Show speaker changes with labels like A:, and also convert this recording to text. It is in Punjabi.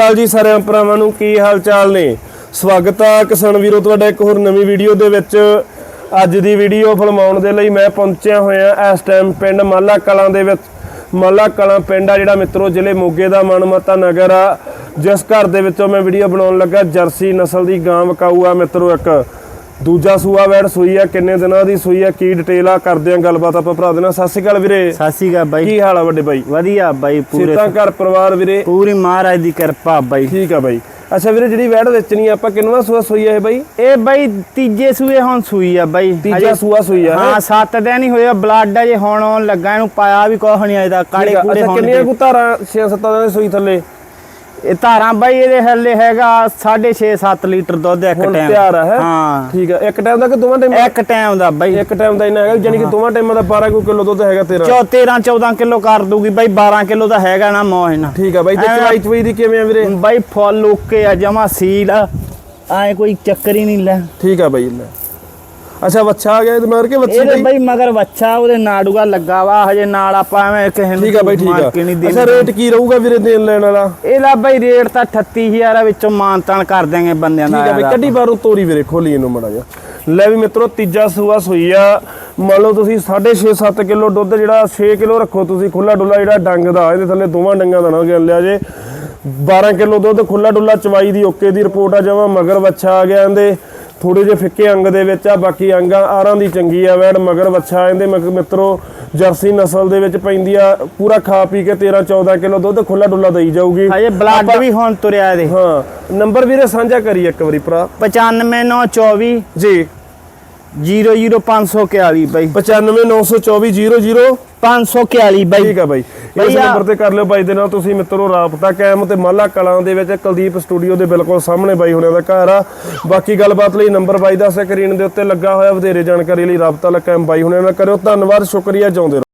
A: ਹਾਲ ਜੀ ਸਾਰਿਆਂ ਭਰਾਵਾਂ ਨੂੰ ਕੀ ਹਾਲ ਚਾਲ ਨੇ? ਸਵਾਗਤ ਆ ਕਿਸਾਨ ਵੀਰੋ, ਤੁਹਾਡਾ ਇੱਕ ਹੋਰ ਨਵੀਂ ਵੀਡੀਓ ਦੇ ਵਿੱਚ। ਅੱਜ ਦੀ ਵੀਡੀਓ ਫਿਲਮਾਉਣ ਦੇ ਲਈ ਮੈਂ ਪਹੁੰਚਿਆ ਹੋਇਆ ਇਸ ਟਾਈਮ ਪਿੰਡ ਮਾਲਾ ਕਲਾਂ ਦੇ ਵਿੱਚ। ਮਾਲਾ ਕਲਾਂ ਪਿੰਡ ਆ ਜਿਹੜਾ ਮਿੱਤਰੋ, ਜ਼ਿਲ੍ਹੇ ਮੋਗੇ ਦਾ ਮਨਮਤਾ ਨਗਰ ਆ। ਜਿਸ ਘਰ ਦੇ ਵਿੱਚੋਂ ਮੈਂ ਵੀਡੀਓ ਬਣਾਉਣ ਲੱਗਾ, ਜਰਸੀ ਨਸਲ ਦੀ ਗਾਂ ਵਕਾਊ ਆ ਮਿੱਤਰੋ ਇੱਕ। ਦੂਜਾ ਸੂਆ ਵੈੜ ਸੂਈ ਆ ਕਿੰਨੇ ਦਿਨਾਂ ਦੀ ਸੂਈ ਆ ਕੀ ਡਿਟੇਲ ਆ ਕਰਦੇ ਆ ਗੱਲਬਾਤ ਆਪਾਂ ਭਰਾ ਦੇ ਨਾਲ। ਸਤਿ ਸ਼੍ਰੀ ਅਕਾਲ ਵੀਰੇ।
B: ਸਤਿ ਸ਼੍ਰੀ ਅਕਾਲ ਬਾਈ।
A: ਕੀ ਹਾਲ ਆ ਵੱਡੇ ਬਾਈ?
B: ਵਧੀਆ ਬਾਈ ਪੂਰੇ
A: ਸੀਤਾਂ ਘਰ ਪਰਿਵਾਰ ਵੀਰੇ।
B: ਪੂਰੀ ਮਹਾਰਾਜ ਦੀ ਕਿਰਪਾ ਬਾਈ।
A: ਠੀਕ ਆ ਬਾਈ। ਅੱਛਾ ਵੀਰੇ ਜਿਹੜੀ ਵੈੜ ਵੇਚਣੀ ਆਪਾਂ ਕਿੰਨਵਾ ਸੂਆ ਸੂਈ ਆ ਇਹ ਬਾਈ?
B: ਇਹ ਬਾਈ ਤੀਜੇ ਸੂਏ ਹੁਣ ਸੂਈ ਆ ਬਾਈ।
A: ਤੀਜਾ ਸੂਆ ਸੂਈ ਆ
B: ਹਾਂ ਸੱਤ ਦਿਨ ਹੀ ਹੋਇਆ ਬਲੱਡ ਅਜੇ ਹੁਣ ਆਉਣ ਲੱਗਾ ਇਹਨੂੰ ਪਾਇਆ ਵੀ ਕੁਛ ਨਹੀਂ ਆਇਦਾ ਕਾਲੇ ਕੂੜੇ ਹੁਣ
A: ਕਿੰਨੀਆਂ ਕੁ ਧਾਰਾਂ 6-7 ਦਿਨਾਂ ਸੂਈ ਥੱਲੇ?
B: ਇਹ ਧਾਰਾਂ ਬਾਈ ਇਹਦੇ ਹੱਲੇ ਹੈਗਾ 6.5 7 ਲੀਟਰ ਦੁੱਧ ਇੱਕ
A: ਹੁਣ
B: ਟਾਈਮ
A: ਤਿਆਰ ਹੈ?
B: ਹਾਂ।
A: ਠੀਕ ਆ। ਇੱਕ ਟਾਈਮ ਦਾ ਕਿ ਦੋਵਾਂ ਟਾਈਮ?
B: ਇੱਕ ਟਾਈਮ ਦਾ ਬਾਈ।
A: ਇੱਕ ਟਾਈਮ ਦਾ ਇੰਨਾ ਹੈਗਾ ਯਾਨੀ ਕਿ ਦੋਵਾਂ ਟਾਈਮਾਂ ਦਾ 12 ਕੁ ਕਿਲੋ ਦੁੱਧ ਹੈਗਾ ਤੇਰਾ।
B: ਚੌ 13 14 ਕਿਲੋ ਕਰ ਦੂਗੀ ਬਾਈ 12 ਕਿਲੋ ਦਾ ਹੈਗਾ ਨਾ ਮੋਹ ਨਾ
A: ਠੀਕ ਆ ਬਾਈ ਤੇ ਚਵਾਈ ਚਵਾਈ ਦੀ ਕਿਵੇਂ ਆ ਵੀਰੇ?
B: ਬਾਈ ਫੁੱਲ ਓਕੇ ਆ ਜਮਾ ਸੀਲ ਆ। ਐ ਕੋਈ ਚੱਕਰ ਹੀ ਨਹੀਂ ਲੈ।
A: ਠੀਕ ਆ ਬਾਈ ਲੈ। ਅੱਛਾ ਬੱਚਾ ਆ ਗਿਆ ਇਹਦੇ ਮਾਰ ਕੇ ਬੱਚੀ
B: ਇਹਦੇ
A: ਬਾਈ।
B: ਮਗਰ ਬੱਚਾ ਉਹਦੇ ਨਾੜੂਆ ਲੱਗਾ ਵਾ ਹਜੇ ਨਾਲ ਆਪਾਂ ਐਵੇਂ ਕਿਸੇ
A: ਠੀਕ ਆ ਬਾਈ ਠੀਕ ਆ। ਅੱਛਾ ਰੇਟ ਕੀ ਰਹੂਗਾ ਵੀਰੇ ਦੇਣ ਲੈਣ ਵਾਲਾ?
B: ਇਹਦਾ ਬਈ ਰੇਟ ਤਾਂ 38000 ਵਿੱਚੋਂ ਮਾਨਤਾਨ ਕਰ ਦਿਆਂਗੇ ਬੰਦਿਆਂ ਦਾ
A: ਠੀਕ ਆ ਬਈ। ਕੱਢੀ ਬਾਹਰੋਂ ਤੋਰੀ ਵੀਰੇ ਖੋਲੀ ਇਹਨੂੰ ਮੜਾ ਜਾ ਲੈ ਵੀ ਮਿੱਤਰੋ ਤੀਜਾ ਸੂਆ ਸੂਈ ਆ। ਮੰਨ ਲਓ ਤੁਸੀਂ 6.5 7 ਕਿਲੋ ਦੁੱਧ ਜਿਹੜਾ 6 ਕਿਲੋ ਰੱਖੋ ਤੁਸੀਂ ਖੁੱਲਾ ਡੁੱਲਾ ਜਿਹੜਾ ਡੰਗ ਦਾ ਇਹਦੇ ਥੱਲੇ ਦੋਵਾਂ ਡੰਗਾਂ ਦਾ ਨਾ ਗਿਣ ਲਿਆ ਜੇ। 12 ਕਿਲੋ ਦੁੱਧ ਖੁੱਲਾ ਡੁੱਲਾ ਚਵਾਈ ਦੀ ਓਕੇ ਦੀ ਰਿਪੋਰਟ ਆ ਜਾਵਾਂ ਮਗਰ ਬੱਚਾ ਆ ਗਿਆ ਇਹਦੇ। ਥੋੜੇ ਜਿਹੇ ਫਿੱਕੇ ਅੰਗ ਦੇ ਵਿੱਚ ਆ ਬਾਕੀ ਅੰਗਾਂ ਆਰਾਂ ਦੀ ਚੰਗੀ ਆ ਵੈੜ ਮਗਰ ਬੱਚਾ ਇਹਦੇ ਮਿੱਤਰੋ ਜਰਸੀ ਨਸਲ ਦੇ ਵਿੱਚ ਪੈਂਦੀ ਆ ਪੂਰਾ ਖਾ ਪੀ ਕੇ 13 14 ਕਿਲੋ ਦੁੱਧ ਖੁੱਲਾ ਡੁੱਲਾ ਦੇਈ ਜਾਊਗੀ।
B: ਹਜੇ ਬਲੱਡ ਵੀ ਹੁਣ ਤੁਰਿਆ ਇਹਦੇ।
A: ਹਾਂ ਨੰਬਰ ਵੀਰੇ ਸਾਂਝਾ ਕਰੀ ਇੱਕ ਵਾਰੀ ਭਰਾ।
B: 95924
A: ਜੀ।
B: 00541 ਬਾਈ।
A: 9594400541
B: 541 ਬਾਈ।
A: ਠੀਕ ਆ ਬਾਈ। ਇਸ ਨੰਬਰ ਤੇ ਕਰ ਲਿਓ ਬਾਈ ਦੇ ਨਾਲ ਤੁਸੀਂ ਮਿੱਤਰੋ ਰਾਬਤਾ ਕਾਇਮ ਤੇ ਮਾਲਾ ਕਲਾਂ ਦੇ ਵਿੱਚ ਕੁਲਦੀਪ ਸਟੂਡੀਓ ਦੇ ਬਿਲਕੁਲ ਸਾਹਮਣੇ ਬਾਈ ਹੁਣਿਆਂ ਦਾ ਘਰ ਆ। ਬਾਕੀ ਗੱਲਬਾਤ ਲਈ ਨੰਬਰ ਬਾਈ ਦਾ ਸਕਰੀਨ ਦੇ ਉੱਤੇ ਲੱਗਾ ਹੋਇਆ ਵਧੇਰੇ ਜਾਣਕਾਰੀ ਲਈ ਰਾਬਤਾ ਕਾਇਮ ਬਾਈ ਹੁਣਿਆਂ ਨਾਲ ਕਰਿਓ। ਧੰਨਵਾਦ ਸ਼ੁਕਰੀਆ ਜਾਉਂਦੇ ਰਹੋ।